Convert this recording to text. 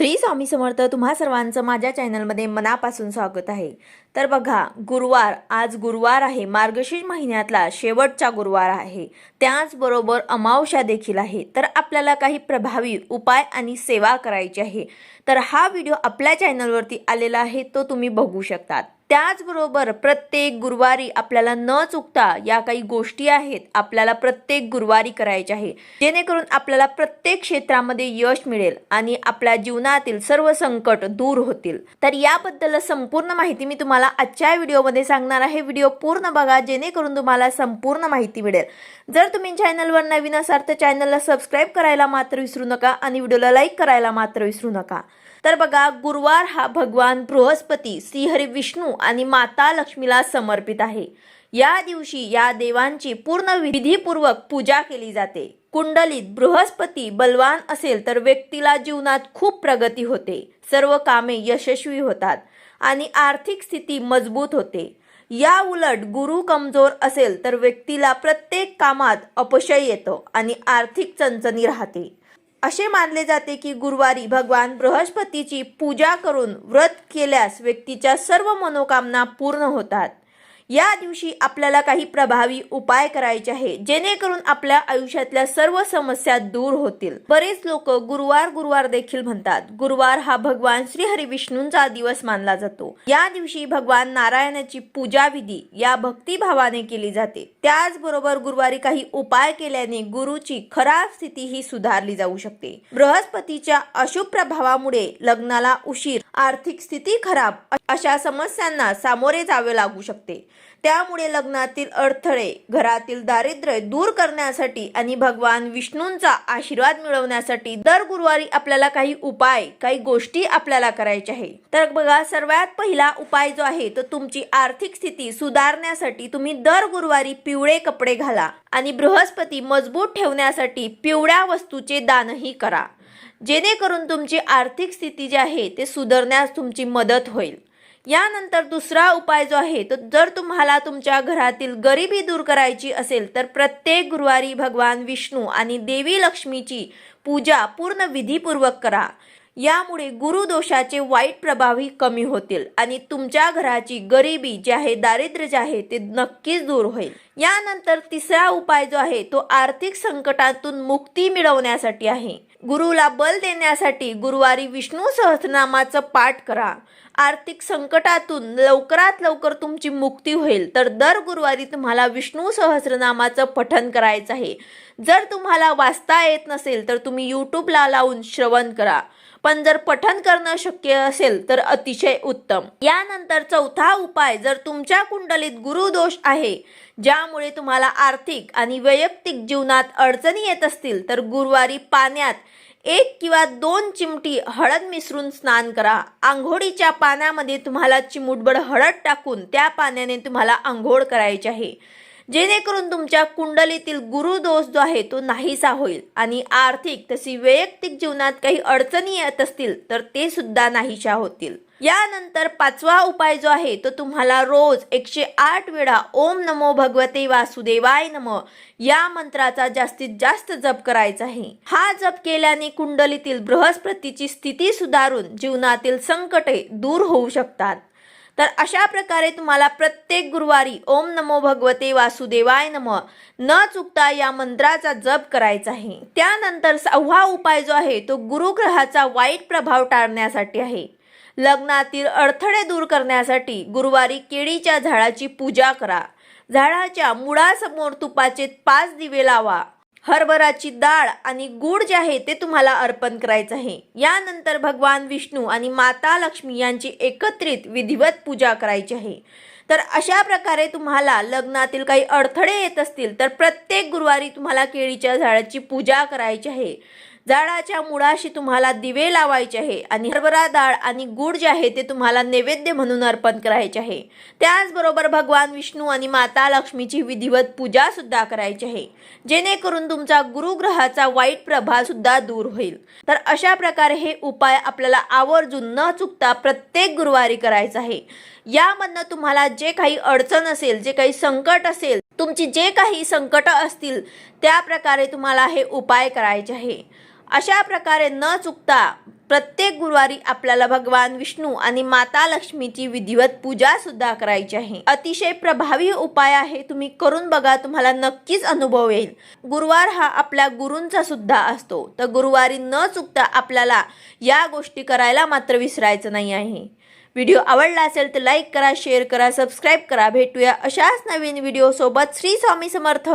श्री स्वामी समर्थ तुम्हा सर्वांचं माझ्या चॅनलमध्ये मनापासून स्वागत आहे. तर बघा गुरुवार आज गुरुवार आहे. मार्गशीर्ष महिन्यातला शेवटचा गुरुवार आहे. त्याचबरोबर अमावस्या देखील आहे. तर आपल्याला काही प्रभावी उपाय आणि सेवा करायची आहे. तर हा व्हिडिओ आपल्या चॅनलवरती आलेला आहे तो तुम्ही बघू शकतात. त्याचबरोबर प्रत्येक गुरुवारी आपल्याला न चुकता या काही गोष्टी आहेत आपल्याला प्रत्येक गुरुवारी करायच्या आहे. जेणेकरून आपल्याला प्रत्येक क्षेत्रामध्ये यश मिळेल आणि आपल्या जीवनातील सर्व संकट दूर होतील. तर याबद्दल संपूर्ण माहिती मी तुम्हाला आजच्या व्हिडिओमध्ये सांगणार आहे. व्हिडिओ पूर्ण बघा जेणेकरून तुम्हाला संपूर्ण माहिती मिळेल. जर तुम्ही चॅनलवर नवीन असाल तर चॅनलला सबस्क्राईब करायला मात्र विसरू नका आणि व्हिडिओला लाईक करायला मात्र विसरू नका. तर बघा गुरुवार हा भगवान बृहस्पती श्रीहरी विष्णू आणि माता लक्ष्मीला समर्पित आहे. या दिवशी या देवांची पूर्ण विधीपूर्वक पूजा केली जाते. कुंडलीत बृहस्पती बलवान असेल तर व्यक्तीला जीवनात खूप प्रगती होते. सर्व कामे यशस्वी होतात आणि आर्थिक स्थिती मजबूत होते. या उलट गुरु कमजोर असेल तर व्यक्तीला प्रत्येक कामात अपशय येतो आणि आर्थिक चणचणी राहते. असे मानले जाते की गुरुवारी भगवान बृहस्पतीची पूजा करून व्रत केल्यास व्यक्तीच्या सर्व मनोकामना पूर्ण होतात. या दिवशी आपल्याला काही प्रभावी उपाय करायचे आहे जेणेकरून आपल्या आयुष्यातल्या सर्व समस्या दूर होतील. बरेच लोक गुरुवार गुरुवार देखील म्हणतात गुरुवार हा भगवान श्री हरी विष्णूंचा दिवस मानला जातो. या दिवशी भगवान नारायणाची पूजा विधी या भक्तिभावाने केली जाते. त्याचबरोबर गुरुवारी काही उपाय केल्याने गुरुची खराब स्थिती ही सुधारली जाऊ शकते. बृहस्पतीच्या अशुभ प्रभावामुळे लग्नाला उशीर आर्थिक स्थिती खराब अशा समस्यांना सामोरे जावे लागू शकते. त्यामुळे लग्नातील अडथळे घरातील दारिद्र्य दूर करण्यासाठी आणि भगवान विष्णूंचा आशीर्वाद मिळवण्यासाठी दर गुरुवारी आपल्याला काही उपाय काही गोष्टी आपल्याला करायच्या आहे. तर बघा सर्वात पहिला उपाय जो आहे तो तुमची आर्थिक स्थिती सुधारण्यासाठी तुम्ही दर गुरुवारी पिवळे कपडे घाला आणि बृहस्पती मजबूत ठेवण्यासाठी पिवळ्या वस्तूचे दानही करा. जेणेकरून तुमची आर्थिक स्थिती जी आहे ते सुधारण्यास तुमची मदत होईल. यानंतर दुसरा उपाय जो आहे तो जर तुम्हाला तुमच्या घरातील गरिबी दूर करायची असेल तर प्रत्येक गुरुवारी भगवान विष्णू आणि देवी लक्ष्मीची पूजा पूर्ण विधीपूर्वक करा. यामुळे गुरुदोषाचे वाईट प्रभावही कमी होतील आणि तुमच्या घराची गरिबी जे आहे दारिद्र्य जे आहे ते नक्कीच दूर होईल. यानंतर तिसरा उपाय जो आहे तो आर्थिक संकटातून मुक्ती मिळवण्यासाठी आहे. गुरुला बल देण्यासाठी गुरुवारी विष्णू सहस्रनामाचं पाठ करा. आर्थिक संकटातून लवकरात लवकर तुमची मुक्ती होईल. तर दर गुरुवारी तुम्हाला विष्णू सहस्रनामाचं पठन करायचं आहे. जर तुम्हाला वाचता येत नसेल तर तुम्ही यूट्यूबला लावून श्रवण करा. पण जर पठन करणं शक्य असेल तर अतिशय उत्तम. यानंतर चौथा उपाय जर तुमच्या कुंडलीत गुरुदोष आहे ज्यामुळे तुम्हाला आर्थिक आणि वैयक्तिक जीवनात अडचणी येत असतील तर गुरुवारी पाण्यात एक किंवा दोन चिमटी हळद मिसळून स्नान करा. आंघोळीच्या पाण्यामध्ये तुम्हाला चिमुटबड हळद टाकून त्या पाण्याने तुम्हाला आंघोळ करायची आहे. जेणेकरून तुमच्या कुंडलीतील गुरुदोष जो आहे तो नाहीसा होईल. आणि आर्थिक तशी वैयक्तिक जीवनात काही अडचणी येत असतील तर ते सुद्धा नाहीशा होतील. यानंतर पाचवा उपाय जो आहे तो तुम्हाला रोज एकशे आठ वेळा ओम नमो भगवते वासुदेवाय नम या मंत्राचा जास्तीत जास्त जप करायचा आहे. हा जप केल्याने कुंडलीतील बृहस्पतीची स्थिती सुधारून जीवनातील संकटे दूर होऊ शकतात. तर अशा प्रकारे तुम्हाला प्रत्येक गुरुवारी ओम नमो भगवते वासुदेवाय नम. न चुकता या मंत्राचा जप करायचा आहे. त्यानंतर सहावा उपाय जो आहे तो गुरुग्रहाचा वाईट प्रभाव टाळण्यासाठी आहे. लग्नातील अडथळे दूर करण्यासाठी गुरुवारी केळीच्या झाडाची पूजा करा. झाडाच्या मुळासमोर तुपाचे पाच दिवे लावा. हरभराची डाळ आणि गूळ जे आहे ते तुम्हाला अर्पण करायचं आहे. यानंतर भगवान विष्णू आणि माता लक्ष्मी यांची एकत्रित विधिवत पूजा करायची आहे. तर अशा प्रकारे तुम्हाला लग्नातील काही अडथळे येत असतील तर प्रत्येक गुरुवारी तुम्हाला केळीच्या झाडाची पूजा करायची आहे. झाडाच्या मुळाशी तुम्हाला दिवे लावायचे आहे आणि हरभरा डाळ आणि गुड जे आहे ते तुम्हाला नैवेद्य म्हणून अर्पण करायचे आहे. त्याचबरोबर भगवान विष्णू आणि माता लक्ष्मीची विधिवत पूजा सुद्धा करायची आहे. जेणेकरून तुमचा गुरुग्रहाचा वाईट प्रभाव सुद्धा दूर होईल. तर अशा प्रकारे हे उपाय आपल्याला आवर्जून न चुकता प्रत्येक गुरुवारी करायचं आहे. यामधनं तुम्हाला जे काही अडचण असेल जे काही संकट असेल तुमची जे काही संकट असतील त्या प्रकारे तुम्हाला हे उपाय करायचे आहे. अशा प्रकारे न चुकता प्रत्येक गुरुवारी आपल्याला भगवान विष्णू आणि माता लक्ष्मीची विधिवत पूजा सुद्धा करायची आहे. अतिशय प्रभावी उपाय आहे. तुम्ही करून बघा तुम्हाला नक्कीच अनुभव येईल. गुरुवार हा आपल्या गुरूंचा सुद्धा असतो. तर गुरुवारी न चुकता आपल्याला या गोष्टी करायला मात्र विसरायचं नाही आहे. व्हिडिओ आवडला असेल तर लाईक करा शेअर करा सबस्क्राईब करा. भेटूया अशाच नवीन व्हिडिओसोबत. श्री स्वामी समर्थ.